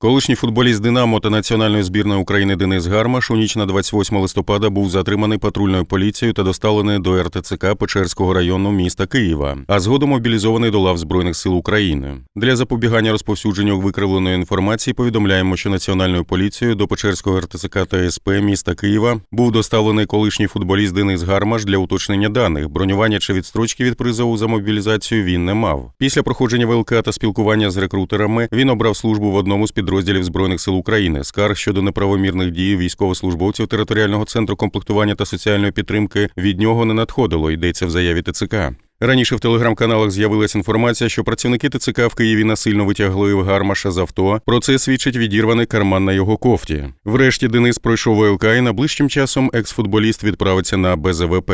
Колишній футболіст Динамо та національної збірної України Денис Гармаш у ніч на 28 листопада був затриманий патрульною поліцією та доставлений до РТЦК Печерського району міста Києва, а згодом мобілізований до лав Збройних сил України. Для запобігання розповсюдженню викривленої інформації повідомляємо, що національною поліцією до Печерського РТЦК та СП міста Києва був доставлений колишній футболіст Денис Гармаш для уточнення даних. Бронювання чи відстрочки від призову за мобілізацію він не мав. Після проходження ВЛК та спілкування з рекрутерами він обрав службу в одному з підрозділів Збройних сил України. Скарг щодо неправомірних дій військовослужбовців територіального центру комплектування та соціальної підтримки від нього не надходило. Йдеться в заяві ТЦК. Раніше в телеграм-каналах з'явилася інформація, що працівники ТЦК в Києві насильно витягли в гармаша з авто. Про це свідчить відірваний карман на його кофті. Врешті Денис пройшов ВЛК і найближчим часом екс-футболіст відправиться на БЗВП.